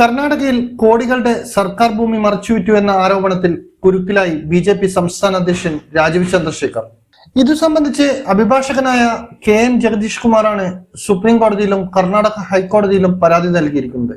കർണാടകയിൽ കോടികളുടെ സർക്കാർ ഭൂമി മറച്ചുവിറ്റു എന്ന ആരോപണത്തിൽ കുരുക്കിലായി ബി ജെ പി സംസ്ഥാന അധ്യക്ഷൻ രാജീവ് ചന്ദ്രശേഖർ. ഇതു സംബന്ധിച്ച് അഭിഭാഷകനായ കെ എൻ ജഗദീഷ് കുമാറാണ് സുപ്രീം കോടതിയിലും കർണാടക ഹൈക്കോടതിയിലും പരാതി നൽകിയിരിക്കുന്നത്.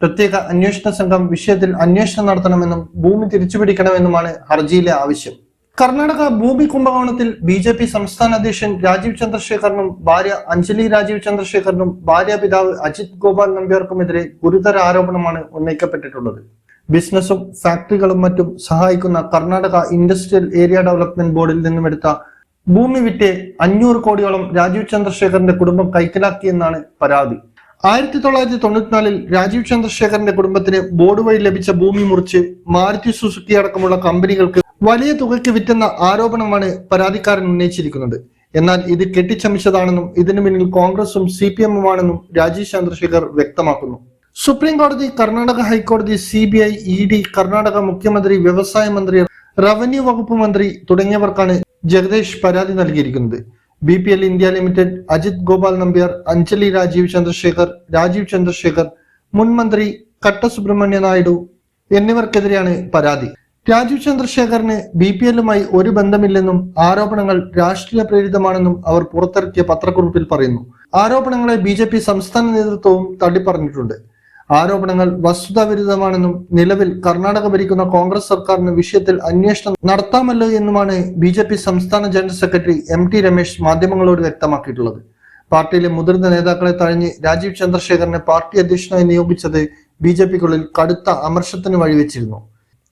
പ്രത്യേക അന്വേഷണ സംഘം വിഷയത്തിൽ അന്വേഷണം നടത്തണമെന്നും ഭൂമി തിരിച്ചുപിടിക്കണമെന്നുമാണ് ഹർജിയിലെ ആവശ്യം. കർണാടക ഭൂമി കുംഭകോണത്തിൽ ബി ജെ പി സംസ്ഥാന അധ്യക്ഷൻ രാജീവ് ചന്ദ്രശേഖറിനും ഭാര്യ അഞ്ജലി രാജീവ് ചന്ദ്രശേഖറിനും ഭാര്യ പിതാവ് അജിത് ഗോപാൽ നമ്പ്യാർക്കുമെതിരെ ഗുരുതര ആരോപണമാണ് ഉന്നയിക്കപ്പെട്ടിട്ടുള്ളത്. ബിസിനസ്സും ഫാക്ടറികളും മറ്റും സഹായിക്കുന്ന കർണാടക ഇൻഡസ്ട്രിയൽ ഏരിയ ഡെവലപ്മെന്റ് ബോർഡിൽ നിന്നും എടുത്ത ഭൂമി വിറ്റ് അഞ്ഞൂറ് കോടിയോളം രാജീവ് ചന്ദ്രശേഖറിന്റെ കുടുംബം കൈക്കലാക്കിയെന്നാണ് പരാതി. ആയിരത്തി തൊള്ളായിരത്തി തൊണ്ണൂറ്റിനാലിൽ രാജീവ് ചന്ദ്രശേഖറിന്റെ കുടുംബത്തിന് ബോർഡ് വഴി ലഭിച്ച ഭൂമി മുറിച്ച് മാരുതി സുസുക്കി അടക്കമുള്ള കമ്പനികൾക്ക് വലിയ തുകയ്ക്ക് വിറ്റെന്ന ആരോപണമാണ് പരാതിക്കാരൻ ഉന്നയിച്ചിരിക്കുന്നത്. എന്നാൽ ഇത് കെട്ടിച്ചമിച്ചതാണെന്നും ഇതിനു പിന്നിൽ കോൺഗ്രസും സി പി എമ്മുമാണെന്നും രാജീവ് ചന്ദ്രശേഖർ വ്യക്തമാക്കുന്നു. സുപ്രീം കോടതി കർണാടക ഹൈക്കോടതി C B I E D Karnataka മുഖ്യമന്ത്രി വ്യവസായ മന്ത്രി റവന്യൂ വകുപ്പ് മന്ത്രി തുടങ്ങിയവർക്കാണ് ജഗദീഷ് പരാതി നൽകിയിരിക്കുന്നത്. B P L India limited Ajith Gopal Nambiar Anjali Rajeev Chandrasekhar Rajeev Chandrasekhar മുൻ മന്ത്രി കട്ട സുബ്രഹ്മണ്യ നായിഡു എന്നിവർക്കെതിരെയാണ് പരാതി. രാജീവ് ചന്ദ്രശേഖറിന് ബി പി എല്ലുമായി ഒരു ബന്ധമില്ലെന്നും ആരോപണങ്ങൾ രാഷ്ട്രീയ പ്രേരിതമാണെന്നും അവർ പുറത്തിറക്കിയ പത്രക്കുറിപ്പിൽ പറയുന്നു. ആരോപണങ്ങളെ ബി ജെ പി സംസ്ഥാന നേതൃത്വവും തള്ളിപ്പറഞ്ഞിട്ടുണ്ട്. ആരോപണങ്ങൾ വസ്തുതാവിരുദ്ധമാണെന്നും നിലവിൽ കർണാടക ഭരിക്കുന്ന കോൺഗ്രസ് സർക്കാരിന് വിഷയത്തിൽ അന്വേഷണം നടത്താമല്ലോ എന്നുമാണ് ബി ജെ പി സംസ്ഥാന general secretary M T Ramesh മാധ്യമങ്ങളോട് വ്യക്തമാക്കിയിട്ടുള്ളത്. പാർട്ടിയിലെ മുതിർന്ന നേതാക്കളെ തഴഞ്ഞ് രാജീവ് ചന്ദ്രശേഖറിനെ പാർട്ടി അധ്യക്ഷനായി നിയോഗിച്ചത് ബി ജെ പിക്കുള്ളിൽ കടുത്ത അമർഷത്തിന് വഴിവെച്ചിരുന്നു.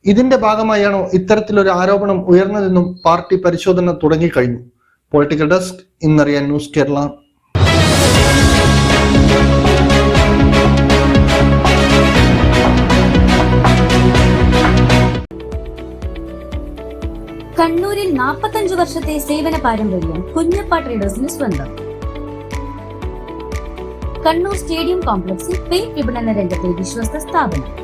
ഇതിന്റെ ഭാഗമായാണോ ഇത്തരത്തിലൊരു ആരോപണം ഉയർന്നതെന്നും പാർട്ടി പരിശോധന തുടങ്ങിക്കഴിഞ്ഞു. പൊളിറ്റിക്കൽ ഡെസ്ക് ഇന്നറിയാൻ ന്യൂസ് കേരള. കണ്ണൂരിൽ നാൽപ്പത്തഞ്ചു വർഷത്തെ സേവന പാരമ്പര്യം കുഞ്ഞപ്പ ട്രേഡേഴ്സിന് സ്വന്തം. കണ്ണൂർ സ്റ്റേഡിയം കോംപ്ലക്സിൽ പെയിന്റ് വിപണന രംഗത്തെ വിശ്വസ്ത സ്ഥാപനം.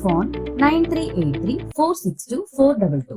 Phone nine three eight three four six two four double two